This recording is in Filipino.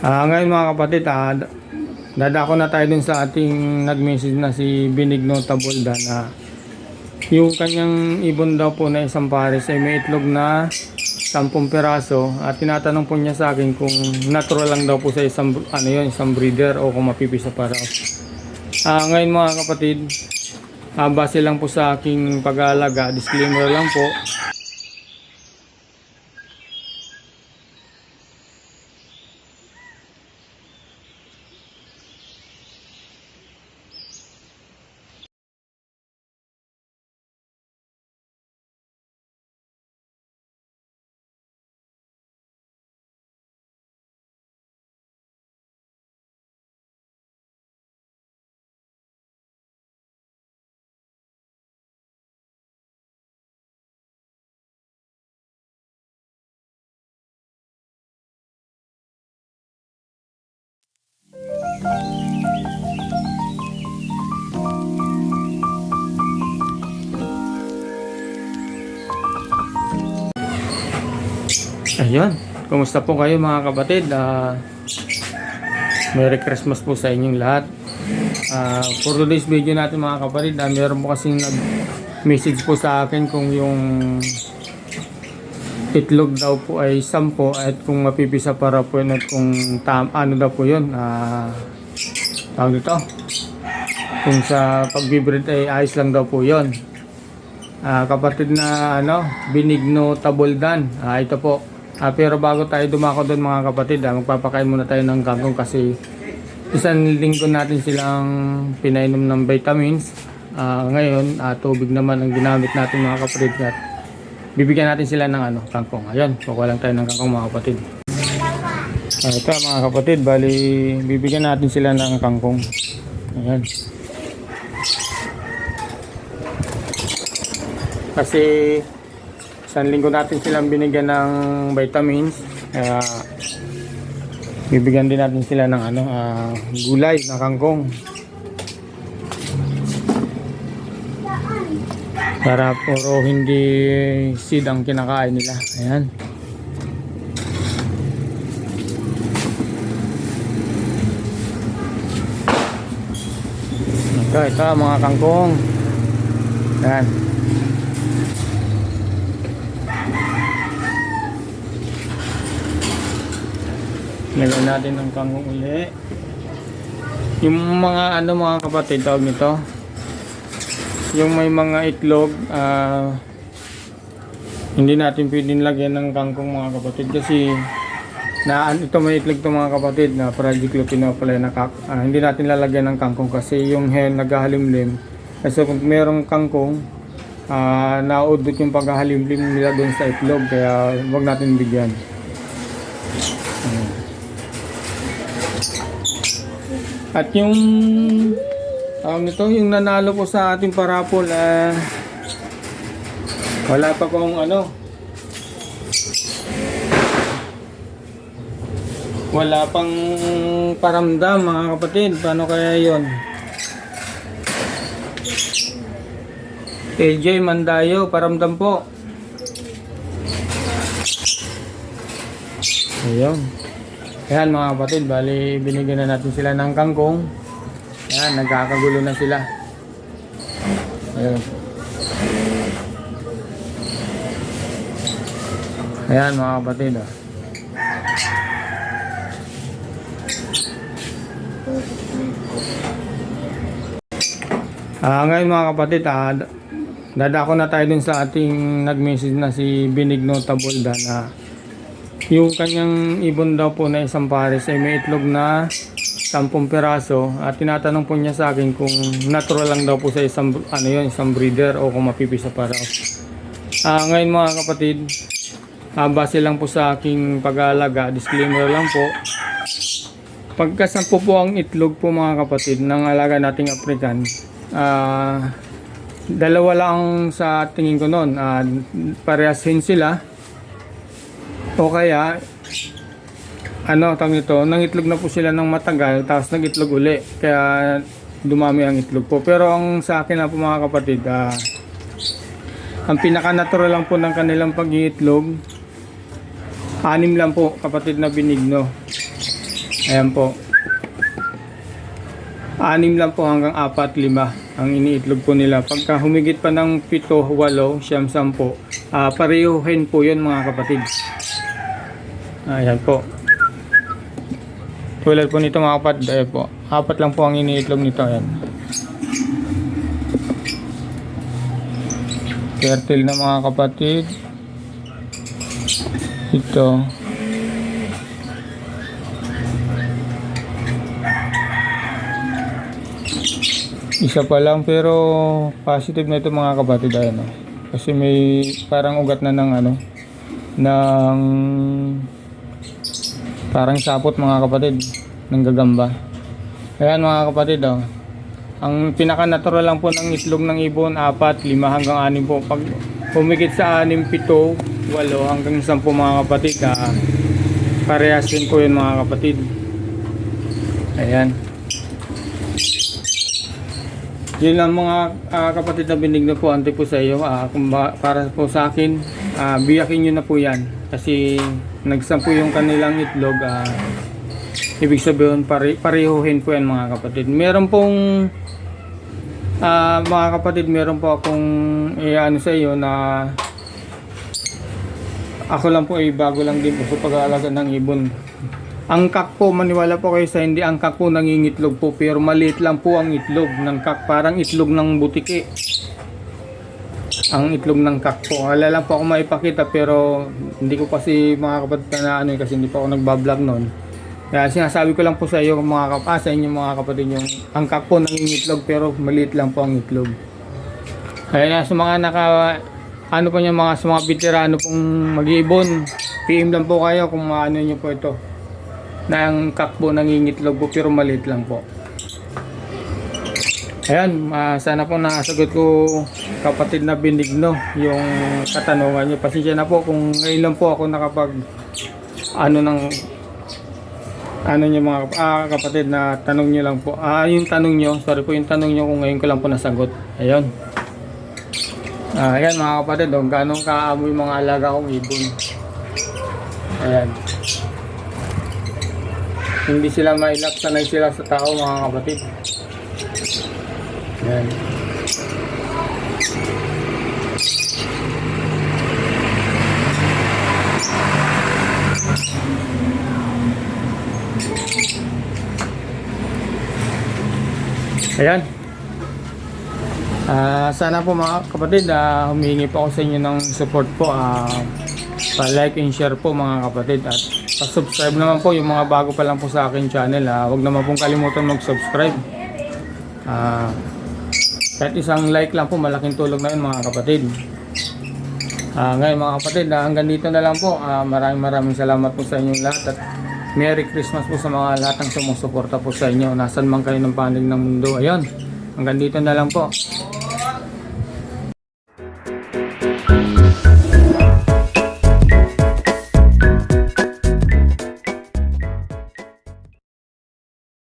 Ah, ngayon mga kapatid, ah, dadako na tayo dun sa ating nag-message na si Benigno Tabolda na yung kanyang ibon daw po na isang pares ay may itlog na 10 peraso at tinatanong po niya sa akin kung natural lang daw po sa isang ano yun, isang breeder o kung mapipisa para. Ah, ngayon mga kapatid, ah, base lang po sa aking pag-aalaga, disclaimer lang po, Ayun. Kumusta po kayo mga kapatid? Ah, Merry Christmas po sa inyong lahat. Ah, for today's video natin mga kapatid, ah, meron po kasing nag-message po sa akin kung yung itlog daw po ay 10 at kung mapipisa para po yun at kung tam, ano daw po yun. Ah, tawag dito. Kung sa pagbibreed ay ayos lang daw po yun. Ah, kapatid na ano, Benigno Taboldan. Ah, ito po. Ah, pero bago tayo dumako doon mga kapatid, ah, magpapakain muna tayo ng kangkong kasi isang linggo natin silang pinainom ng vitamins. Ah, ngayon, ah, tubig naman ang ginamit natin mga kapatid. At bibigyan natin sila ng ano, kangkong. Ayun, kukuha lang tayo ng kangkong mga kapatid. Ah, ito mga kapatid, bali bibigyan natin sila ng kangkong. Ayan. Kasi isang linggo natin silang binigyan ng vitamins. Kaya bibigyan din natin sila ng ano, ah, gulay na kangkong. Para puro hindi seed ang kinakain nila. Ayan. Ito, ito mga kangkong. Ayan. Lagyan natin ng kangkong uli. Yung mga ano mga kapatid tawag nito. Yung may mga itlog ah hindi natin pwedeng lagyan ng kangkong mga kapatid. Kasi na ito may itlog to mga kapatid na Pragioclopinophila na kak, ah, hindi natin lalagyan ng kangkong. Kasi yung hen naghahalimlim. Kasi kung merong kangkong ah naudot yung paghahalimlim nila doon sa itlog. Kaya wag natin bigyan At yung tawag nito, yung nanalo ko sa ating parapol, eh, wala pa kong ano, wala pang paramdam mga kapatid. Paano kaya yon? AJ Mandayo, paramdam po. Ayun. Ayan mga kapatid, bali binigyan na natin sila ng kangkong. Ayan, nagkakagulo na sila. Ayan. Ayan mga kapatid. Oh. Ah, ngayon mga kapatid, ah, dadako na tayo dun sa ating nag-message na si Benigno Tabolda na yung kanyang ibon daw po na isang pares ay may itlog na 10 peraso at tinatanong po niya sa akin kung natural lang daw po sa isang ano yun, isang breeder o kung mapipisa para. Ah, ngayon mga kapatid, ah, base lang po sa aking pag-aalaga, disclaimer lang po. Pagka 10 po ang itlog po mga kapatid ng alaga nating African, ah, dalawa lang sa tingin ko noon, ah, parehas sila o kaya, ano, tawag nito, nangitlog na po sila ng matagal, tapos nagitlog uli. Kaya dumami ang itlog po. Pero ang sa akin lang po mga kapatid, ah, ang pinaka-natural lang po ng kanilang pag-iitlog Anim lang po, kapatid na binigno. Ayan po. Anim lang po hanggang apat, lima ang iniitlog po nila. Pagka humigit pa ng pito, walo, siyam, sampo, ah parehohin po yun mga kapatid. Ayan po. Tulad po nito mga kapatid, ayan po. Apat lang po ang iniitlog nito. Ayan. Fertile na mga kapatid. Ito. Isa pa lang pero positive na ito mga kapatid ayan oh. Kasi may parang ugat na ng ano ng parang sapot mga kapatid ng gagamba. Ayan mga kapatid oh. Ang pinaka natural lang po ng itlog ng ibon 4, 5 hanggang 6 po. Pag humigit sa 6, 7, 8 hanggang 10 mga kapatid ah, parehas din po yun mga kapatid. Ayan. Yun lang mga ah, kapatid na binigno po ante po sa iyo. Kung ba- para po sa akin, ah, biyakin nyo na po yan. Kasi nagsampu yung kanilang itlog. ah, ibig sabihin pare, parehuhin po yan mga kapatid. Meron pong ah, mga kapatid, meron po akong eh, ano sa iyo na ako lang po ay bago lang din po sa pag-aalaga ng ibon. Ang kak po, maniwala po kayo sa hindi, ang kak po nangingitlog po, pero maliit lang po ang itlog ng kak, parang itlog ng butiki. Ang itlog ng kak po. Wala lang po ako maipakita, pero hindi ko kasi mga kapatid na ano, kasi hindi pa ako nagbablog noon. Kaya sinasabi ko lang po sa iyo mga kap ah, sa inyo mga kapatid yung ang kak po nangingitlog pero maliit lang po ang itlog. Kaya na sa mga naka ano po niya mga sa mga veterano pong mag-iibon, PM lang po kayo kung maano niyo po ito. Na ang kak po nangingitlog po pero maliit lang po. Ayan, ah, sana po nasagot ko kapatid na binigno yung katanungan niyo. Pasensya na po kung ngayon lang po ako nakapag ano ng ano niyo mga ah, kapatid na tanong niyo lang po. Ah, yung tanong niyo, sorry po yung tanong niyo kung ngayon ko lang po nasagot. Ayun. Ah, ayan mga kapatid, oh, ganong kaamoy mga alaga kong ibon. Ayan. Hindi sila mailap, sanay sila sa tao mga kapatid. Ayan. Ayan. Ah, sana po mga kapatid, ah, humingi po ako sa inyo ng support po. Ah, pa-like and share po mga kapatid at pa-subscribe naman po yung mga bago pa lang po sa akin channel. Ah, huwag naman pong kalimutan mag-subscribe. Ah, kahit isang like lang po, malaking tulong na yun mga kapatid. Ah, ngayon mga kapatid, ah, hanggang dito na lang po. Ah, maraming maraming salamat po sa inyong lahat at Merry Christmas po sa mga lahat ng sumusuporta po sa inyo. Nasaan man kayo ng panig ng mundo. Ayun, hanggang dito na lang po.